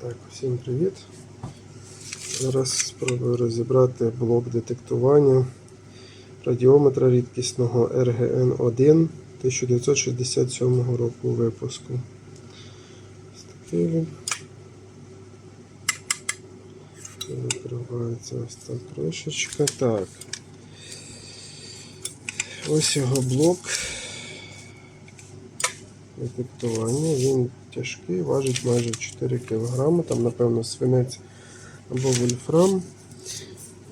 Так, всім привіт. Зараз спробую розібрати блок детектування радіометра рідкісного RGN1 1967 року випуску. Ось такий він. Відкривається ось так кришечка. Так. Ось його блок детектування. Він тяжкий, важить майже 4 кг. Там, напевно, свинець або вольфрам.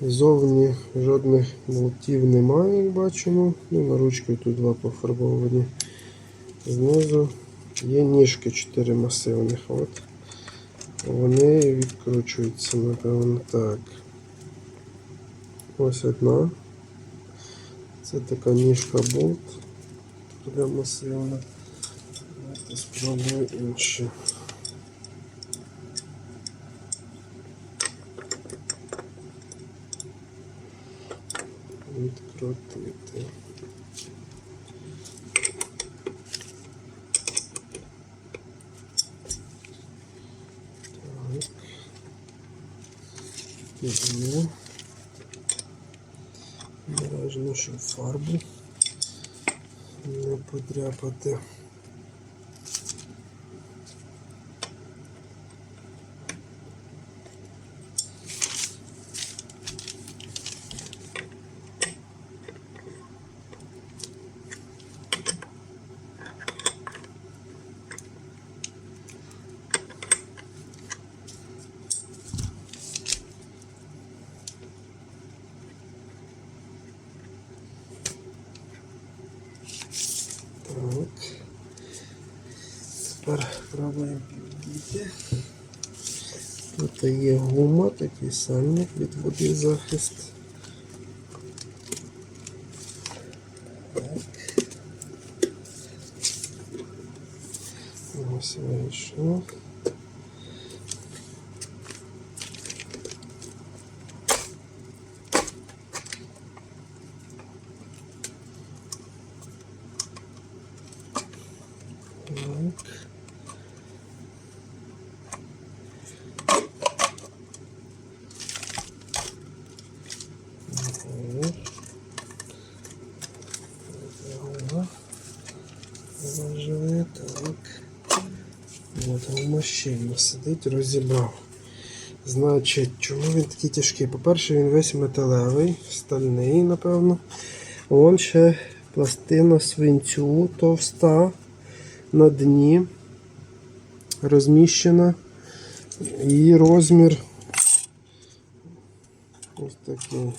Зовні жодних болтів немає, як бачимо. Ну, на ручку тут два пофарбовані. Знизу є ніжки 4 масивних. От. Вони відкручуються, напевно, так. Ось одна. Це така ніжка болт. Така масивна. Спробую інші. Відкрутити. Так. Візьму. Обережно, щоб фарбу не подряпати. Так. Тепер пробуємо підійти. Тут є гума, такий сальник від води захист. Так. Ось вийшло. Так. Ага. Ага. Положили, так. От мощина сидить, розібрав. Значить, чому він такий тяжкий? По-перше, він весь металевий, стальний, напевно. Вон ще пластина свинцю товста на дні розміщена. Її розмір ось такий.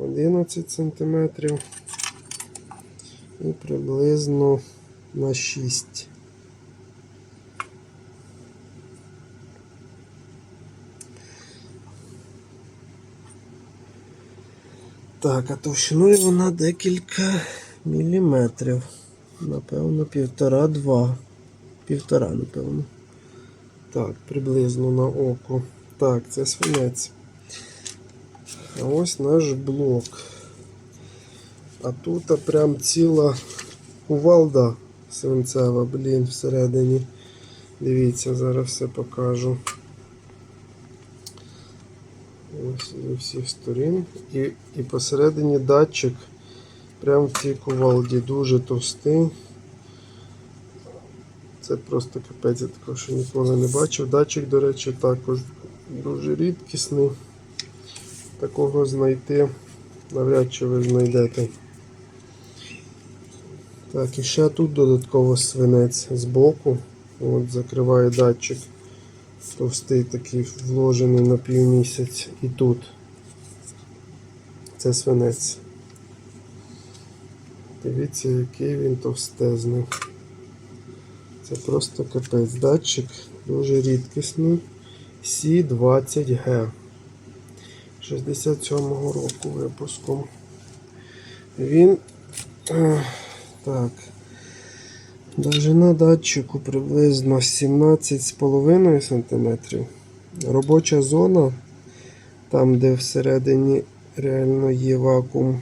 11 сантиметрів і приблизно на 6. Так, а товщиною вона декілька міліметрів. Напевно, півтора-два. Півтора, напевно. Так, приблизно на око. Так, це свинець. А ось наш блок. А тут прям ціла кувалда свинцева, блін, всередині. Дивіться, зараз все покажу. Ось зі всіх сторін. І, і посередині датчик. Прям в цій кувалді дуже товстий. Це просто капець, я такого ще ніколи не бачив. Датчик, до речі, також дуже рідкісний. Такого знайти навряд чи ви знайдете. Так, і ще тут додатково свинець з боку. От закриває датчик. Товстий такий вложений на півмісяць. І тут. Це свинець. Дивіться, який він товстезний. Це просто капець. Датчик дуже рідкісний. C20G. 67-го року випуском. Він так. Довжина датчику приблизно 17,5 см. Робоча зона, там, де всередині реально є вакуум,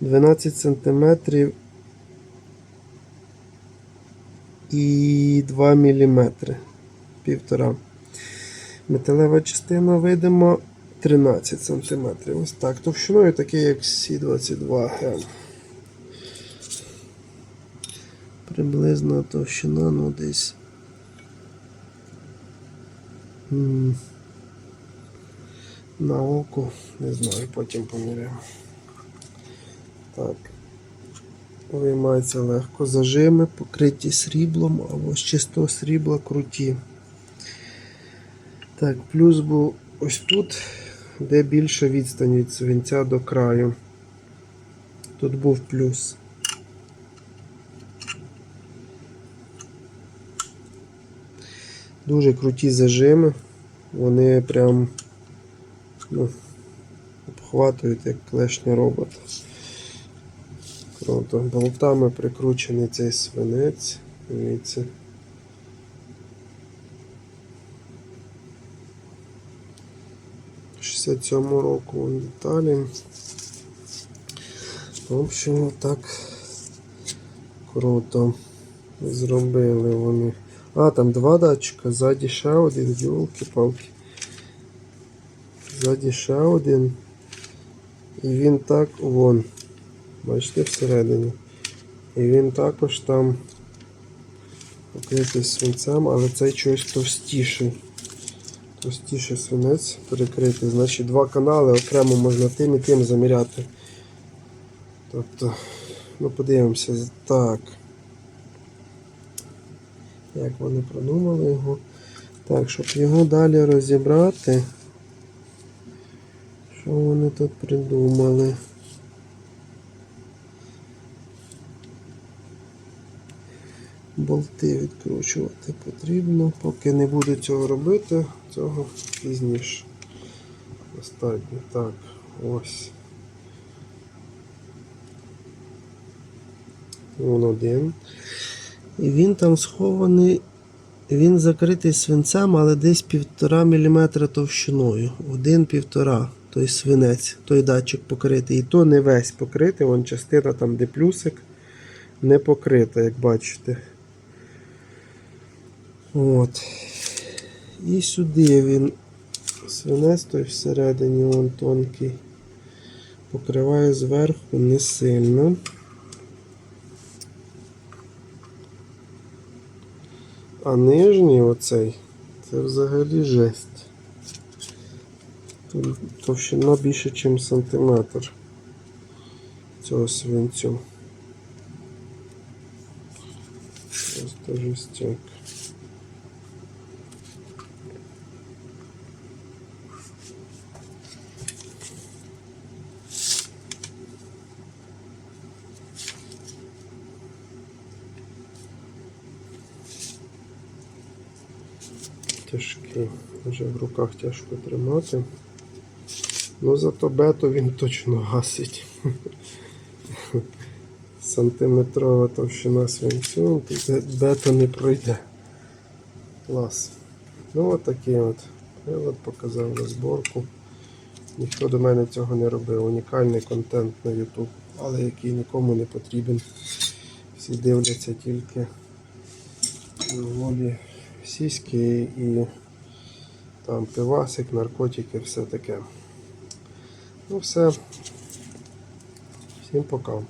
12 см і 2 мм. Півтора. Металева частина видимо 13 см. Ось так. Товщиною такий, як Сі-22М. Приблизна товщина, ну десь. На око, не знаю, потім поміряємо. Так. Виймається легко. Зажими, покриті сріблом або з чистого срібла круті. Так, плюс був ось тут, де більша відстань від свинця до краю. Тут був плюс. Дуже круті зажими. Вони прям ну, обхватують як клешня робота. Круто. Болтами прикручений цей свинець. Дивіться. В 67 року вон деталі. В общем, так круто зробили вони. А, там два датчика, ззаді ще один, йолки-палки. Ззаді ще один. І він так вон. Бачите всередині. І він також там покритий свинцем, але цей чогось товстіший. Товстіший свинець перекритий. Значить два канали окремо можна тим і тим заміряти. Тобто, ну подивимося. Так. Як вони продумали його. Так, щоб його далі розібрати. Що вони тут придумали? Болти відкручувати потрібно. Поки не буду цього робити, цього пізніше. Достатньо. Так, ось. Вон один. Він там схований, він закритий свинцем, але десь півтора міліметра товщиною. Один-півтора. Той свинець, той датчик покритий. І то не весь покритий, вон частина там, де плюсик, не покрита, як бачите. От. І сюди він свинець той всередині, вон тонкий. Покриває зверху не сильно. А нижній оцей це взагалі жесть. Товщина більше, ніж сантиметр цього свинцю. Просто жестяк. Тяжкий, вже в руках тяжко тримати. Ну зато бету він точно гасить. Сантиметрова товщина свинцю, бета не пройде. Клас. Ну от от. Прилад показав розборку. Ніхто до мене цього не робив. Унікальний контент на YouTube, але який нікому не потрібен. Всі дивляться тільки голі сіськи і там пивасик, наркотики, все таке. Ну все. Всім пока.